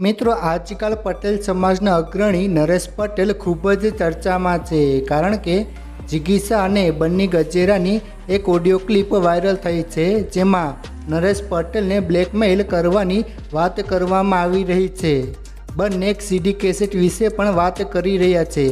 મિત્રો, આજકાલ પટેલ સમાજના અગ્રણી નરેશ પટેલ ખૂબ જ ચર્ચામાં છે, કારણ કે જિગીસા અને બન્ની ગજેરાની એક ઓડિયો ક્લિપ વાયરલ થઈ છે, જેમાં નરેશ પટેલને બ્લેકમેઇલ કરવાની વાત કરવામાં આવી રહી છે. બંને એક સીડી કેસેટ વિશે પણ વાત કરી રહ્યા છે.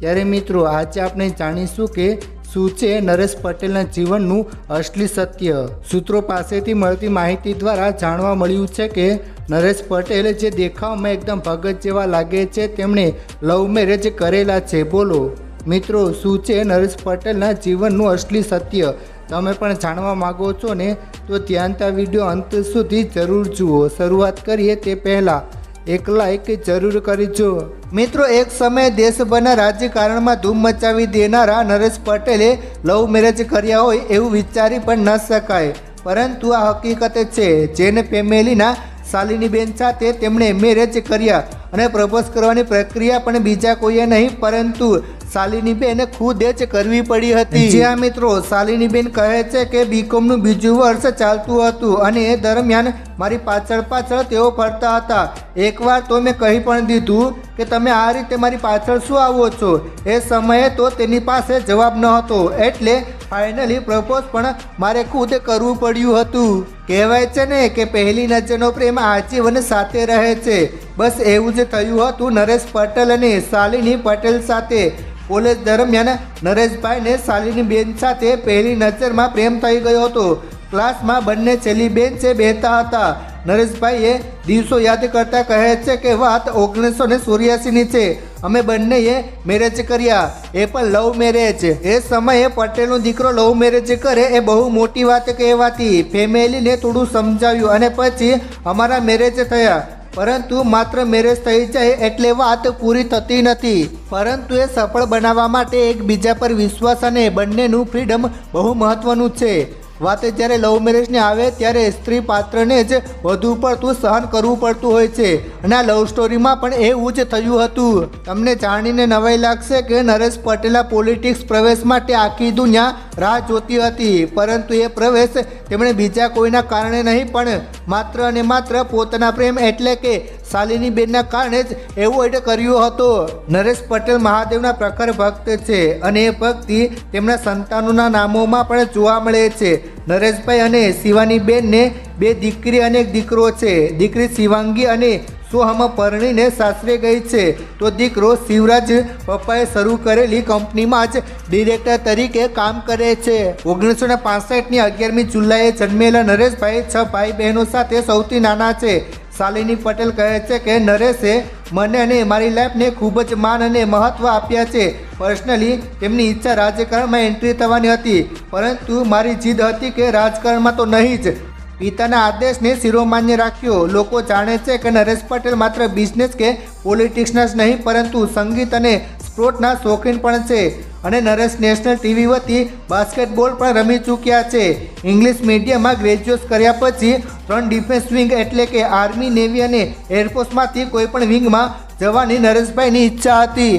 ત્યારે મિત્રો, આજે આપણે જાણીશું કે શું છે? નરેશ પટેલના જીવનનું અસલી સત્ય. સૂત્રો પાસેથી મળતી માહિતી દ્વારા જાણવા મળ્યું છે કે, નરેશ પટેલ જે દેખાવમાં એકદમ ભગત જેવા લાગે છે, તેમણે લવ મેરેજ કરેલા છે. બોલો. મિત્રો, શું છે નરેશ પટેલના જીવનનું અસલી સત્ય? તમે પણ જાણવા માગો છો ને? તો ધ્યાનતા વીડિયો અંત સુધી જરૂર જુઓ. શરૂઆત કરીએ તે પહેલાં. એક લાઈક જરૂર કરજો. મિત્રો, એક સમયે દેશભરના રાજકારણમાં ધૂમ મચાવી દેનારા નરેશ પટેલે લવ મેરેજ કર્યા હોય એવું વિચારી પણ ન શકાય. પરંતુ આ હકીકત છે, જેને ફેમિલીના શાલિનીબેન સાથે તેમણે મેરેજ કર્યા અને પ્રપોઝ કરવાની પ્રક્રિયા પણ બીજા કોઈએ નહીં, પરંતુ શાલિનીબેન ખુદ જ કરવી પડી હતી. જ્યાં મિત્રો શાલિનીબેન કહે છે કે બીકોમનું બીજું વર્ષ ચાલતું હતું અને એ દરમિયાન મારી પાછળ પાછળ તેઓ ફરતા હતા. એકવાર તો મેં કહી પણ દીધું કે તમે આ રીતે મારી પાછળ શું આવો છો? એ સમયે તો તેની પાસે જવાબ ન હતો એટલે ફાઇનલી પ્રપોઝ પણ મારે ખુદ કરવું પડ્યું હતું. કહેવાય છે ને કે પહેલી નજરનો પ્રેમ આજીવન સાથે રહે છે. બસ એવું જ થયું હતું નરેશ પટેલ અને શાલિની પટેલ સાથે. કોલેજ દરમિયાન નરેશભાઈને શાલિની બેન સાથે પહેલી નજરમાં પ્રેમ થઈ ગયો હતો. ક્લાસમાં બંને છેલ્લી બેન છે, બેહતા હતા. નરેશભાઈએ દિવસો યાદ કરતા કહે છે કે, વાત ઓગણીસો ને ચોર્યાસીની છે. અમે બંનેએ મેરેજ કર્યા. એ પણ લવ મેરેજ એ સમયે પટેલનો દીકરો લવ મેરેજ કરે એ બહુ મોટી વાત કહેવાતી. ફેમિલીને થોડું સમજાવ્યું અને પછી અમારા મેરેજ થયા. પરંતુ માત્ર મેરેજ થઈ જાય એટલે વાત પૂરી થતી નથી. પરંતુ એ સફળ બનાવવા માટે એકબીજા પર વિશ્વાસ અને બંનેનું ફ્રીડમ બહુ મહત્વનું છે. વાત જ્યારે લવ મેરેજને આવે ત્યારે સ્ત્રી પાત્રને જ વધુ પડતું સહન કરવું પડતું હોય છે. અને આ લવ સ્ટોરીમાં પણ એવું જ થયું હતું. તમને જાણીને નવાઈ લાગશે કે નરેશ પટેલા પોલિટિક્સ પ્રવેશ માટે આખી દુનિયા રાહ જોતી હતી. પરંતુ એ પ્રવેશ તેમણે બીજા કોઈના કારણે નહીં, પણ માત્ર અને માત્ર પોતાના પ્રેમ એટલે કે શાલિની બેનના કારણે જ એવું એટલે કર્યું હતો. નરેશ પટેલ મહાદેવના પ્રખર ભક્ત છે અને એ ભક્તિ તેમના સંતાનોના નામોમાં પણ જોવા મળે છે. નરેશભાઈ અને શિવાની બેનને બે દીકરી અને એક દીકરો છે. દીકરી શિવાંગી અને સોહમ પરણીને સાસરે ગઈ છે. તો દીકરો શિવરાજ પપ્પાએ શરૂ કરેલી કંપનીમાં જ ડિરેક્ટર તરીકે કામ કરે છે. ઓગણીસો ને પાસઠની અગિયારમી જુલાઈએ જન્મેલા નરેશભાઈ છ ભાઈ બહેનો સાથે સૌથી નાના છે. શાલિની પટેલ કહે છે કે, નરેશે મને અને મારી લાઈફને ખૂબ જ માન અને મહત્ત્વ આપ્યા છે. પર્સનલી તેમની ઈચ્છા રાજકારણમાં એન્ટ્રી થવાની હતી, પરંતુ મારી જીદ હતી કે રાજકારણમાં તો નહીં જ. પિતાના આદેશને શિરોમાન્ય રાખ્યો. લોકો જાણે છે કે નરેશ પટેલ માત્ર બિઝનેસ કે પોલિટિક્સના જ નહીં, પરંતુ સંગીત અને સ્પોર્ટના શોખીન પણ છે. અને નરેશ નેશનલ ટીવી વતી બાસ્કેટબોલ પણ રમી ચૂક્યા છે. ઇંગ્લિશ મીડિયમમાં ગ્રેજ્યુએટ કર્યા પછી ત્રણ ડિફેન્સ વિંગ એટલે કે આર્મી નેવી અને એરફોર્સમાંથી કોઈપણ વિંગમાં જવાની નરેશભાઈની ઈચ્છા હતી.